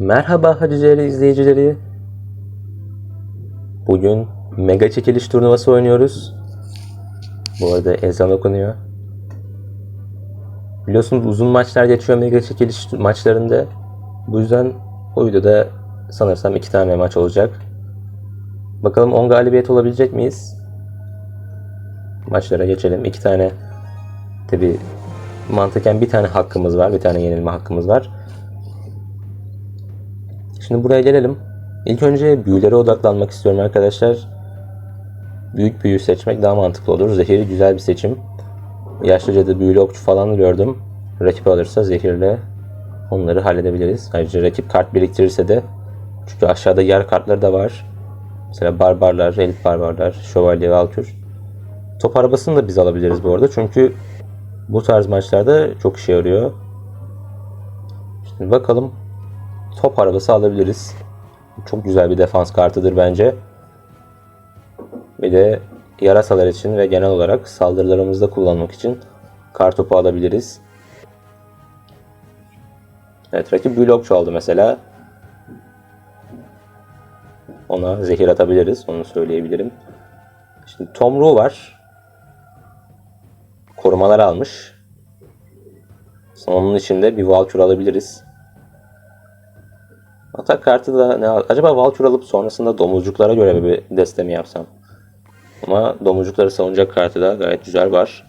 Merhaba Hacıceli izleyicileri. Bugün mega çekiliş turnuvası oynuyoruz. Bu arada ezan okunuyor. Biliyorsunuz uzun maçlar geçiyor mega çekiliş maçlarında. Bu yüzden bu videoda sanırsam iki tane maç olacak. Bakalım 10 galibiyet olabilecek miyiz? Maçlara geçelim. İki tane tabi mantıken bir tane hakkımız var. Bir tane yenilme hakkımız var. Şimdi buraya gelelim. İlk önce büyülere odaklanmak istiyorum arkadaşlar. Büyük büyü seçmek daha mantıklı olur. Zehiri güzel bir seçim. Yaşlıca da büyülü okçu falan gördüm. Rakip alırsa zehirle onları halledebiliriz. Ayrıca rakip kart biriktirirse de çünkü aşağıda yer kartları da var. Mesela barbarlar, elit barbarlar, şövalye, valkür. Top arabasını da biz alabiliriz bu arada. Çünkü bu tarz maçlarda çok işe yarıyor. Şimdi bakalım top arabası alabiliriz. Çok güzel bir defans kartıdır bence. Bir de yarasalar için ve genel olarak saldırılarımızda kullanmak için kar topu alabiliriz. Evet rakip blok aldı mesela. Ona zehir atabiliriz. Onu söyleyebilirim. Şimdi Tom Ru var. Korumalar almış. Sonra onun içinde bir Valkür alabiliriz. Atak kartı da ne acaba Valkür alıp sonrasında domuzcuklara göre bir deste mi yapsam? Ama domuzcukları savunacak kartı da gayet güzel var.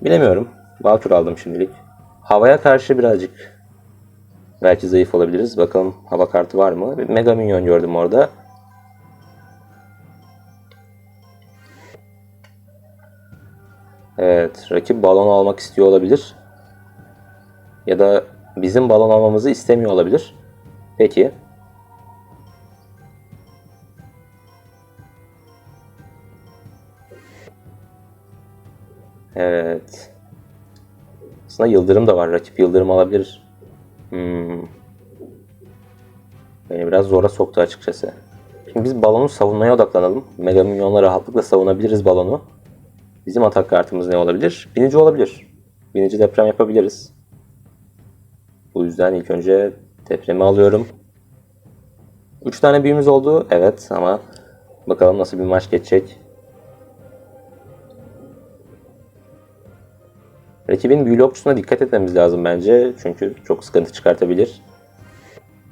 Bilemiyorum. Valkür aldım şimdilik. Havaya karşı birazcık belki zayıf olabiliriz. Bakalım hava kartı var mı? Bir Mega Minyon gördüm orada. Evet, rakip balon almak istiyor olabilir. Ya da bizim balon almamızı istemiyor olabilir. Peki. Evet. Aslında Yıldırım da var. Rakip Yıldırım alabilir. Hmm. Beni biraz zora soktu açıkçası. Şimdi biz balonu savunmaya odaklanalım. Mega milyonla rahatlıkla savunabiliriz balonu. Bizim atak kartımız ne olabilir? Binici olabilir. Binici deprem yapabiliriz. Bu yüzden ilk önce depremi alıyorum. 3 tane büyümüz oldu. Evet ama bakalım nasıl bir maç geçecek. Rakibin büyülü okçusuna dikkat etmemiz lazım bence. Çünkü çok sıkıntı çıkartabilir.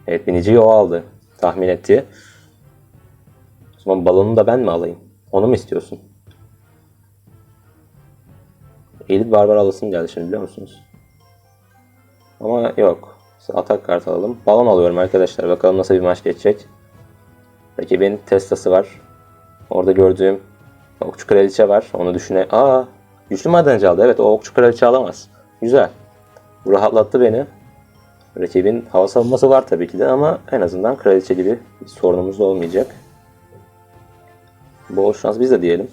Evet biniciyi o aldı. Tahmin etti. O zaman balonu da ben mi alayım? Onu mu istiyorsun? Elit barbar alasım geldi şimdi biliyor musunuz? Ama yok. Atak kartı alalım. Balon alıyorum arkadaşlar. Bakalım nasıl bir maç geçecek. Rakibin testası var. Orada gördüğüm okçu kraliçe var. Onu düşüne... Aa, güçlü madenci aldı. Evet o okçu kraliçe alamaz. Güzel. Bu rahatlattı beni. Rakibin hava savunması var tabii ki de ama en azından kraliçe gibi bir sorunumuz da olmayacak. Bol şans biz de diyelim.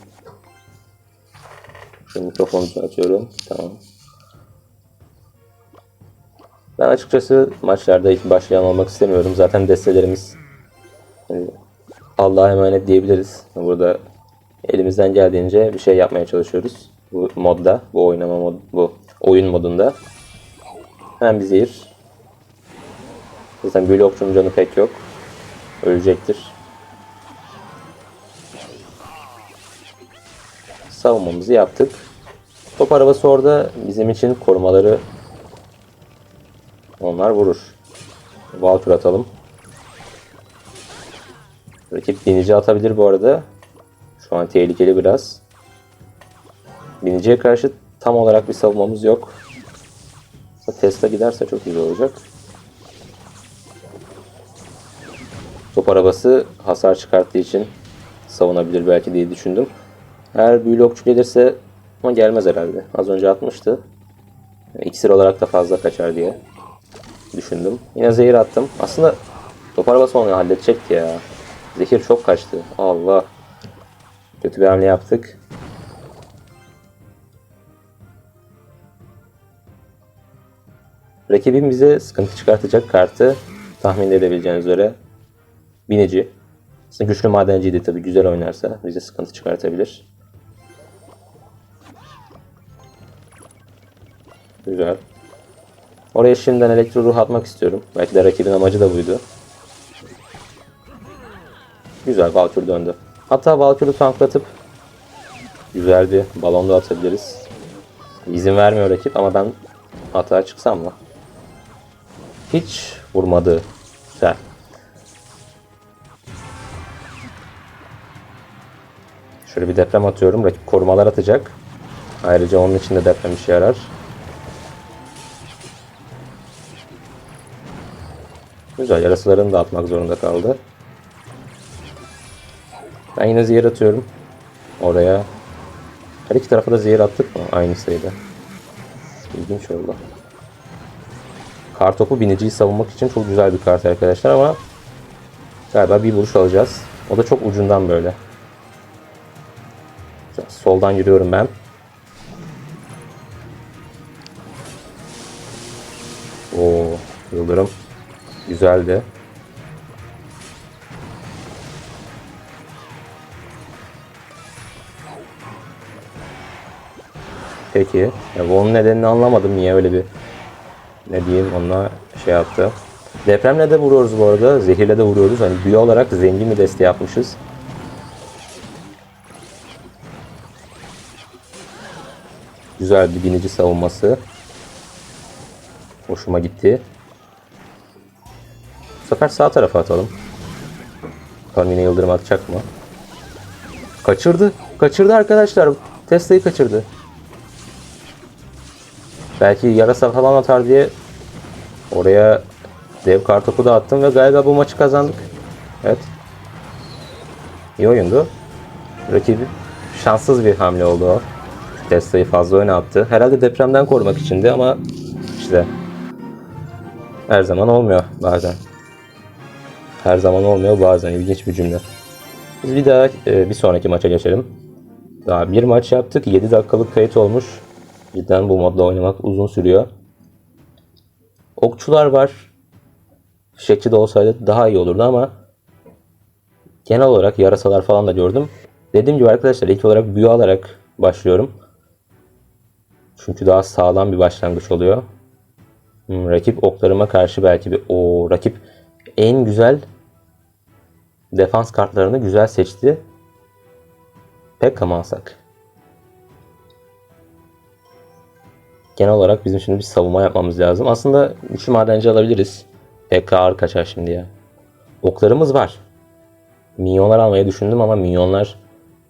Şimdi mikrofonumu açıyorum. Tamam. Ben açıkçası maçlarda hiç başlayan olmak istemiyorum. Zaten destelerimiz hani Allah'a emanet diyebiliriz. Burada elimizden geldiğince bir şey yapmaya çalışıyoruz. Bu modda, bu oynama mod, bu oyun modunda. Hemen bir zehir. Zaten böyle okçunun canı pek yok. Ölecektir. Savunmamızı yaptık. Top arabası orada bizim için korumaları onlar vurur. Valkür atalım. Rakip binici atabilir bu arada. Şu an tehlikeli biraz. Biniciye karşı tam olarak bir savunmamız yok. Tesla giderse çok güzel olacak. Top arabası hasar çıkarttığı için savunabilir belki diye düşündüm. Eğer büyülü okçu gelirse ama gelmez herhalde. Az önce atmıştı. İksir olarak da fazla kaçar diye düşündüm. Yine zehir attım. Aslında top arabası onu halledecekti ya. Zehir çok kaçtı. Allah. Kötü bir hamle yaptık. Rakibin bize sıkıntı çıkartacak kartı tahmin edebileceğiniz üzere binici. Aslında güçlü madenciydi tabi güzel oynarsa bize sıkıntı çıkartabilir. Güzel. Oraya şimdiden elektro ruh atmak istiyorum. Belki de rakibin amacı da buydu. Güzel Valkyrie döndü. Hatta Valkyrie tanklatıp güzel bir balon da atabiliriz. İzin vermiyor rakip ama ben hata çıksam mı? Hiç vurmadı. Güzel. Şöyle bir deprem atıyorum. Rakip korumalar atacak. Ayrıca onun için de deprem işe yarar. Güzel. Yarasılarını da atmak zorunda kaldı. Ben yine zehir atıyorum. Oraya. Her iki tarafa da zehir attık mı? Aynı sayıda. İlginç oldu. Kartopu biniciyi savunmak için çok güzel bir kart arkadaşlar ama galiba bir vuruş alacağız. O da çok ucundan böyle. Soldan yürüyorum ben. Güzeldi. Peki. Ya onun nedenini anlamadım. Niye öyle bir ne diyeyim onunla şey yaptı. Depremle de vuruyoruz bu arada. Zehirle de vuruyoruz. Hani büyü olarak zengin bir deste yapmışız. Güzel bir binici savunması. Hoşuma gitti. Sefer sağ tarafa atalım. Bakalım yine yıldırım atacak mı? Kaçırdı. Kaçırdı arkadaşlar. Tesla'yı kaçırdı. Belki yarasa falan atar diye oraya dev kartopu da attım ve galiba bu maçı kazandık. Evet. İyi oyundu. Rakibi şanssız bir hamle oldu o. Tesla'yı fazla öne attı. Herhalde depremden korumak içindi ama işte her zaman olmuyor bazen. Her zaman olmuyor bazen. İlginç bir cümle. Biz bir daha e, bir sonraki maça geçelim. Daha bir maç yaptık. 7 dakikalık kayıt olmuş. Cidden bu modda oynamak uzun sürüyor. Okçular var. Fişekçi de olsaydı daha iyi olurdu ama genel olarak yarasalar falan da gördüm. Dediğim gibi arkadaşlar ilk olarak büyü alarak başlıyorum. Çünkü daha sağlam bir başlangıç oluyor. Hmm, rakip oklarıma karşı belki bir o rakip en güzel defans kartlarını güzel seçti. Pekka mı alsak? Genel olarak bizim şimdi bir savunma yapmamız lazım. Aslında üçlü madenci alabiliriz. Pekka ağır kaçar şimdi ya. Oklarımız var. Minyonlar almayı düşündüm ama minyonlar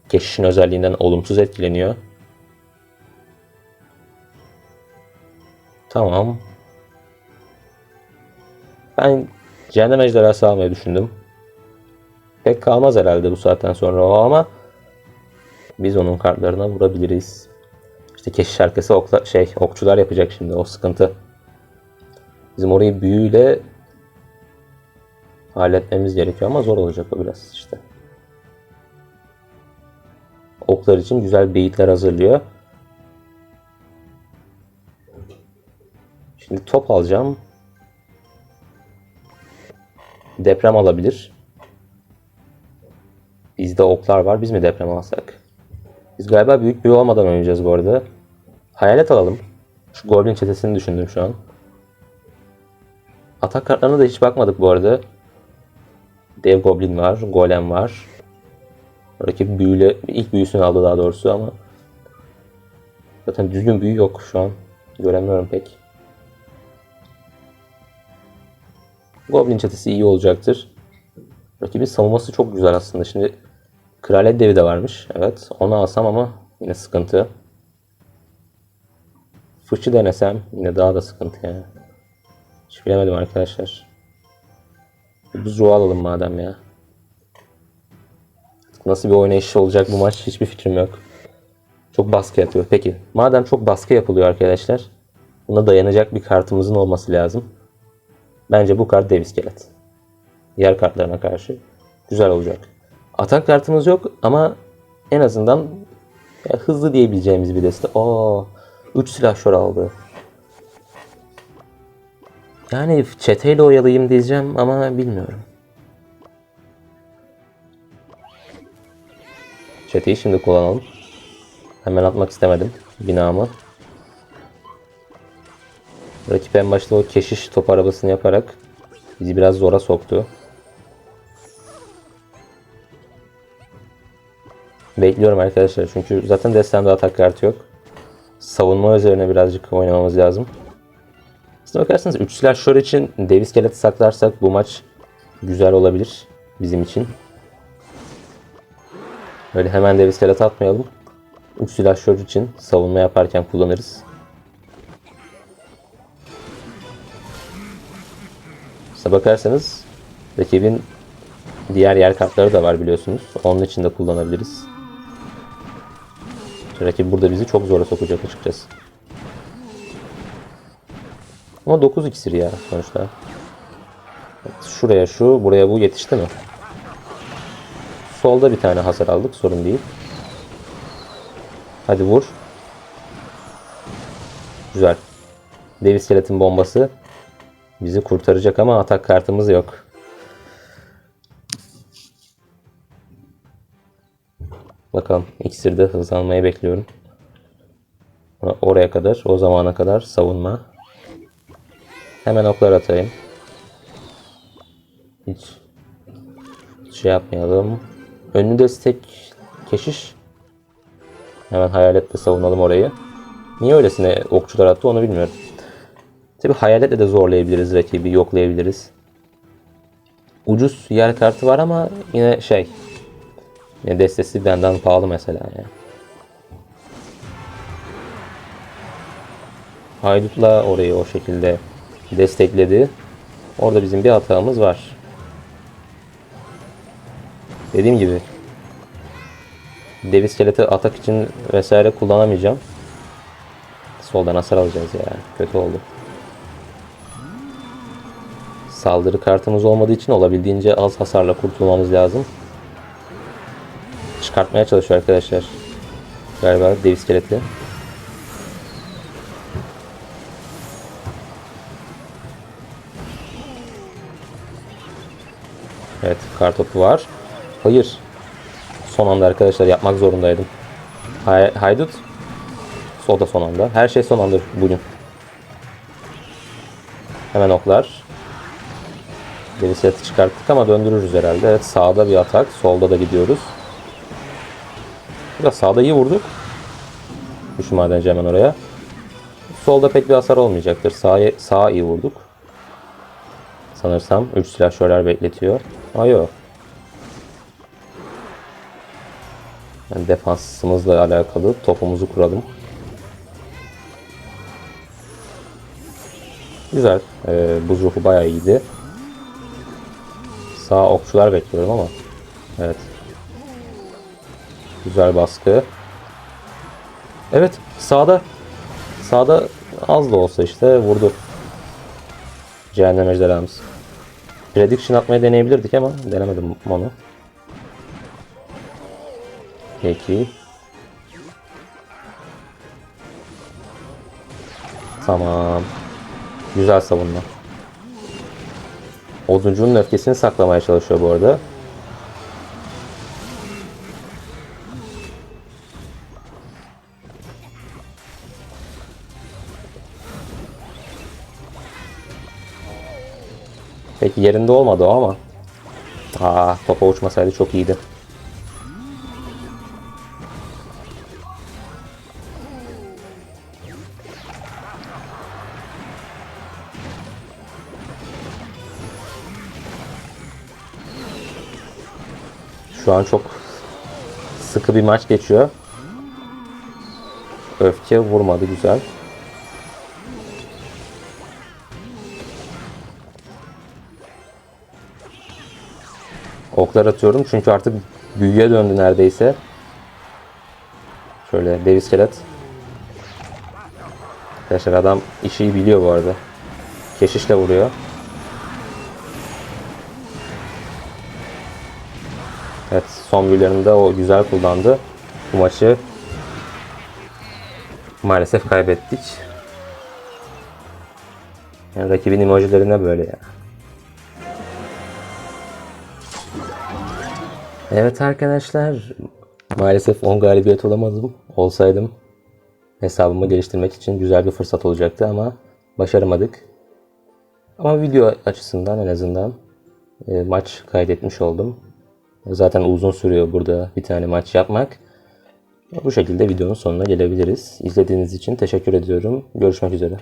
keşişin özelliğinden olumsuz etkileniyor. Tamam. Ben cehennem ejderhası almayı düşündüm. Pek kalmaz herhalde bu saatten sonra o ama biz onun kartlarına vurabiliriz. İşte keşiş arkası okla, şey okçular yapacak şimdi o sıkıntı. Bizim orayı büyüyle halletmemiz gerekiyor ama zor olacak o biraz işte. Oklar için güzel beyitler hazırlıyor. Şimdi top alacağım. Deprem alabilir. Bizde oklar var. Biz mi deprem alsak? Biz galiba büyük büyü olmadan oynayacağız bu arada. Hayalet alalım. Şu Goblin çetesini düşündüm şu an. Atak kartlarına da hiç bakmadık bu arada. Dev Goblin var. Golem var. Rakip büyüyle ilk büyüsünü aldı daha doğrusu ama zaten düzgün büyü yok şu an. Göremiyorum pek. Goblin çetesi iyi olacaktır. Rakibin savunması çok güzel aslında. Şimdi Kraliyet devi de varmış. Evet. Onu alsam ama yine sıkıntı. Fıçı denesem yine daha da sıkıntı yani. Hiç bilemedim arkadaşlar. Biz ruh alalım madem ya. Nasıl bir oynayış olacak bu maç hiçbir fikrim yok. Çok baskı yapıyor. Peki madem çok baskı yapılıyor arkadaşlar. Buna dayanacak bir kartımızın olması lazım. Bence bu kart dev iskelet. Diğer kartlarına karşı güzel olacak. Atak kartımız yok ama en azından ya hızlı diyebileceğimiz bir deste. Aa, 3 silahşör aldı. Yani çeteyle oyalayayım diyeceğim ama bilmiyorum. Çeteyi şimdi kullanalım. Hemen atmak istemedim binamı. Rakip en başta o keşiş top arabasını yaparak bizi biraz zora soktu. Bekliyorum arkadaşlar çünkü zaten destemde atak kartı yok. Savunma üzerine birazcık oynamamız lazım. Aslına bakarsanız 3 silahşör için dev iskeleti saklarsak bu maç güzel olabilir bizim için. Böyle hemen dev iskelet atmayalım. 3 silahşör için savunma yaparken kullanırız. Aslına bakarsanız rakibin diğer yer kartları da var biliyorsunuz. Onun için de kullanabiliriz. Rakip burada bizi çok zora sokacak açıkçası. Ama 9 iksir ya sonuçta. Şuraya şu, buraya bu yetişti mi? Solda bir tane hasar aldık, sorun değil. Hadi vur. Güzel. Dev iskeletin bombası bizi kurtaracak ama atak kartımız yok. Bakalım iksirde hızlanmayı bekliyorum. Oraya kadar, o zamana kadar savunma. Hemen oklar atayım. Hiç, şey yapmayalım. Önlü destek keşiş. Hemen hayaletle savunalım orayı. Niye öylesine okçular attı onu bilmiyorum. Tabi hayaletle de zorlayabiliriz rakibi, yoklayabiliriz. Ucuz yer kartı var ama yine şey. Yine destesi benden pahalı mesela yani. Haydut'la orayı o şekilde destekledi. Orada bizim bir hatamız var. Dediğim gibi dev iskeleti atak için vesaire kullanamayacağım. Soldan hasar alacağız ya. Kötü oldu. Saldırı kartımız olmadığı için olabildiğince az hasarla kurtulmamız lazım. Çıkartmaya çalışıyor arkadaşlar. Galiba dev iskeleti. Evet kar topu var. Hayır. Son anda arkadaşlar yapmak zorundaydım. Hay haydut. Solda son anda. Her şey son anda bugün. Hemen oklar. Seti çıkarttık ama döndürürüz herhalde. Evet sağda bir atak. Solda da gidiyoruz. Biraz sağda iyi vurduk. Düş madenci hemen oraya. Solda pek bir hasar olmayacaktır. Sağa, sağa iyi vurduk. Sanırsam 3 silahşörler bekletiyor. Aa yok. Yani defansımızla alakalı topumuzu kuralım. Güzel. Ee, buz ruhu bayağı iyiydi. Sağ okçular bekliyorum ama. Evet. Güzel baskı. Evet. Sağda. Sağda az da olsa işte vurdu. Cehennem ejderhamız. Prediction atmayı deneyebilirdik ama denemedim onu. Peki. Tamam. Güzel savunma. Oduncunun öfkesini saklamaya çalışıyor bu arada. Peki yerinde olmadı o ama. Aa, topa uçmasaydı çok iyiydi. Şu an çok sıkı bir maç geçiyor. Öfke vurmadı güzel. Oklar atıyorum çünkü artık büyüye döndü neredeyse. Şöyle dev iskelet. Arkadaşlar adam işi biliyor bu arada. Keşişle vuruyor. Son büyülerinde o güzel kullandı. Bu maçı maalesef kaybettik. Yani rakibin emojilerine böyle ya. Evet arkadaşlar. Maalesef 10 galibiyet olamadım. Olsaydım hesabımı geliştirmek için güzel bir fırsat olacaktı ama başaramadık. Ama video açısından en azından e, maç kaydetmiş oldum. Zaten uzun sürüyor burada bir tane maç yapmak. Bu şekilde videonun sonuna gelebiliriz. İzlediğiniz için teşekkür ediyorum. Görüşmek üzere.